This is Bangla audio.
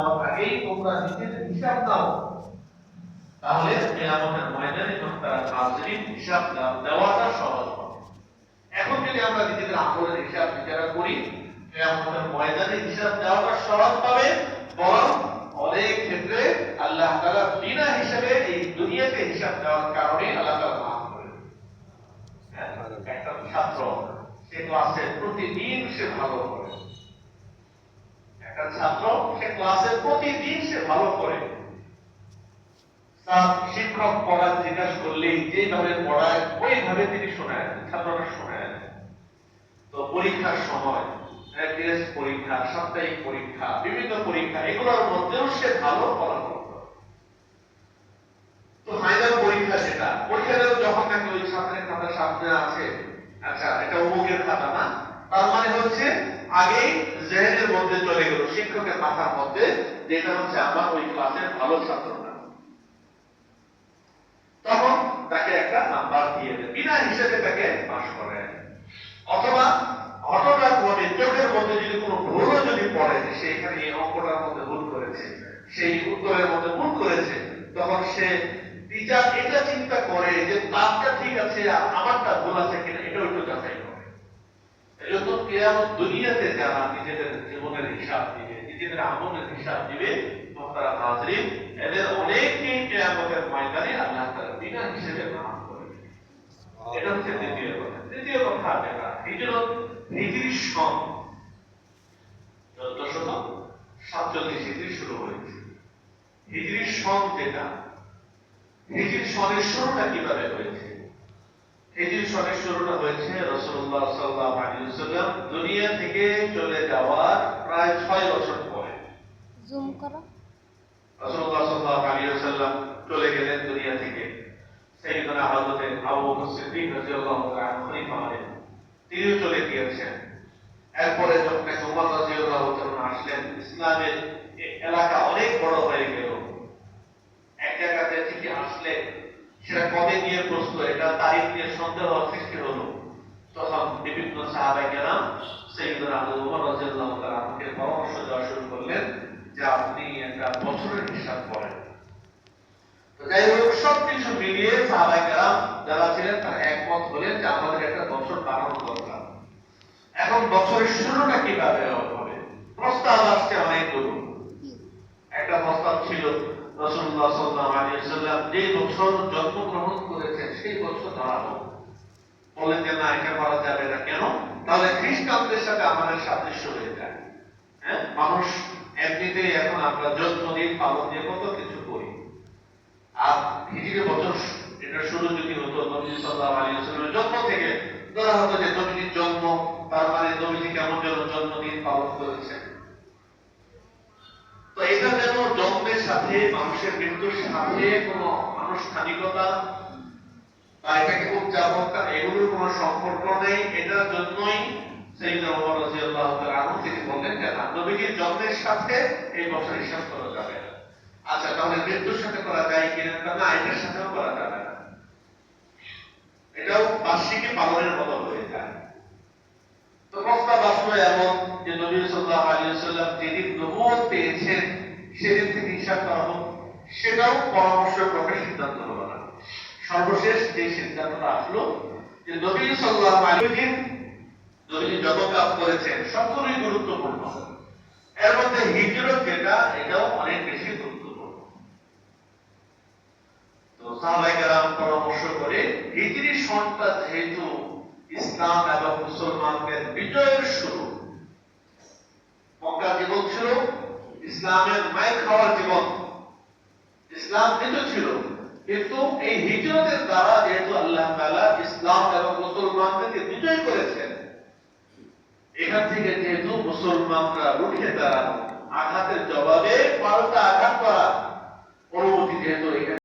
আগেই তোমরা নিজেদের হিসাব দাও। তাহলে কেয়ামতের ময়দানে যখন তারা হিসাব দেওয়াটা সহজ হবে। এখন যদি আমরা নিজেদের আমলের হিসাব বিচারা করি কেয়ামতের ময়দানে হিসাব দেওয়াটা সহজ হবে বরং অনেক ক্ষেত্রে আল্লাহ তাআলা বিনা হিসাবে এই দুনিয়াতে হিসাব দেওয়ার কারণে আল্লাহ তাআলা মাফ করে হ্যাঁ, একটা ছাত্র সে ক্লাসে প্রতিদিন সে ভালো করে একটা ছাত্র, সে ক্লাসে প্রতিদিন সে ভালো করে তার শিক্ষক পড়া জিজ্ঞাসা করলেই যেভাবে পড়ায়, ওইভাবে তিনি শোনায়, ছাত্ররা শোনায়। তো পরীক্ষার সময় পরীক্ষা, সাপ্তাহিক পরীক্ষা, বিভিন্ন পরীক্ষা, এগুলোর মধ্যেও সে ভালো ফলাফল তো ফাইনাল পরীক্ষা যেটা পরীক্ষা দেওয়া যখন নাকি ওই ছাত্রের খাতা সামনে আছে আচ্ছা এটা অমুকের খাতা না, তার মানে হচ্ছে আগেই জেহেনের মধ্যে চলে গেল, শিক্ষকের মাথার মধ্যে, যেটা হচ্ছে আমার ওই ক্লাসের ভালো ছাত্র না তখন তাকে একটা নাম্বার দিয়ে দেয়, বিনা হিসেবে তাকে পাস করে অথবা ঘটনাক্রমে চোখের মধ্যে যদি কোনো ভুলও যদি পড়ে, যে সে এখানে এই অঙ্কটার মধ্যে ভুল করেছে, সেই উত্তরের মধ্যে ভুল করেছে, তখন সে টিচার এটা চিন্তা করে যে তারটা ঠিক আছে, আর আমারটা ভুল আছে কিনা, এটাও একটু কেয়ামত দুনিয়াতে যারা নিজেদের জীবনের হিসাব দিবে, নিজেদের আমলের হিসাব দিবে মোহতারা হাজরিন এদের অনেককেই কেয়ামতের ময়দানে আল্লাহ বিনা হিসেবে করে এটা হচ্ছে দ্বিতীয় কথা। তৃতীয় কথা যেটা, হিজরত হিজরি সন। সাতচল্লিশ হিজরি শুরু হয়েছে। হিজরি সন যেটা, হিজরি সনের শুরুটা কীভাবে হয়েছে? হিজরি সনের শুরুটা হয়েছে রাসূলুল্লাহ সাল্লাল্লাহু আলাইহি দুনিয়া থেকে চলে যাওয়ার প্রায় ছয় বছর পরে। জুম করো। রাসূলুল্লাহ সাল্লাল্লাহু আলাইহি চলে গেলেন দুনিয়া থেকে। আবু বকর সিদ্দিক রাদিয়াল্লাহু তাআলা খলিফা হলেন। তিনিও চলে গিয়েছেন। এরপরে যখন রাদিয়াল্লাহু তাআলা আসলেন ইসলামের এলাকা অনেক বড় হয়ে গেল এক জায়গাতে থেকে আসলে সেটা কবে নিয়ে প্রশ্ন? এটা তারিখ নিয়ে সন্দেহ সৃষ্টি হলো। তখন বিভিন্ন সাহাবাই কেরাম সাইয়েদনা হযরত ওমর রাদিয়াল্লাহু তাআলা আমাকে পরামর্শ দেওয়া শুরু করলেন যে আপনি একটা বছরের হিসাব করেন। তো যাই হোক সবকিছু মিলিয়ে সাহাবাই কেরাম যারা ছিলেন তারা একমত হলেন যে আমাদের একটা বছর বানানো দরকার। এখন বছরের শুরুটা কীভাবে হবে? প্রস্তাব আসছে অনেকগুলো একটা প্রস্তাব ছিল যে বছর করেছেন, সেই বছর ধরা হোক বললেন যে, না যাবে না। কেন? তাহলে খ্রিস্টানদের সাথে আমাদের সাদৃশ্য হয়ে যায়। হ্যাঁ? মানুষ এখন আমরা জন্মদিন পালন দিয়ে কত কিছু করি। আর বছর এটা শুরু যদি হতো, নবী আলাইহি ওয়াসাল্লামের জন্ম থেকে ধরা হতো যে, নবীজির জন্ম, তার মানে নবীজি কেমন জন্মদিন পালন করেছেন। তো এটা যেন জন্মের সাথে মানুষের মৃত্যুর সাথে কোনো আনুষ্ঠানিকতা বা এটাকে উদযাপন এগুলোর সম্পর্ক নেই, এটার জন্যই রাদিয়াল্লাহু তাআলা তিনি বললেন যে জন্মের সাথে এই বছর হিসাব করা যাবে না। আচ্ছা তাহলে মৃত্যুর সাথে করা যায় কিনা না? সাথেও করা যাবে না। এটাও বার্ষিকী পালনের মতো হয়ে যায়। তো প্রস্তাব আসলো এমন নবী ওয়াসাল্লাম যেদিন নবুয়ত পেয়েছেন, সেদিন করা হোক, সেটাও পরামর্শ ক্রমে সিদ্ধান্ত হলো না। সর্বশেষ যে সিদ্ধান্তটা আসলো যে নবী দিন নবী যত কাজ করেছেন গুরুত্বপূর্ণ। এর মধ্যে হিজরত যেটা, এটাও অনেক বেশি গুরুত্বপূর্ণ। তো সাহাবায়ে কেরাম পরামর্শ করে হিজরি যেহেতু ইসলাম এবং মুসলমানদের বিজয়ের শুরু মক্কা জীবন ছিল, ইসলামের মায়ের খাওয়ার জীবন। ইসলাম কিন্তু ছিল, কিন্তু এই হিজরতের দ্বারা যেহেতু আল্লাহ তাআলা ইসলাম এবং মুসলমানদেরকে বিজয় করেছেন, এখান থেকে যেহেতু মুসলমানরা উঠে দাঁড়ানো আঘাতের জবাবে পাল্টা আঘাত করা। অনুমতি যেহেতু এখানে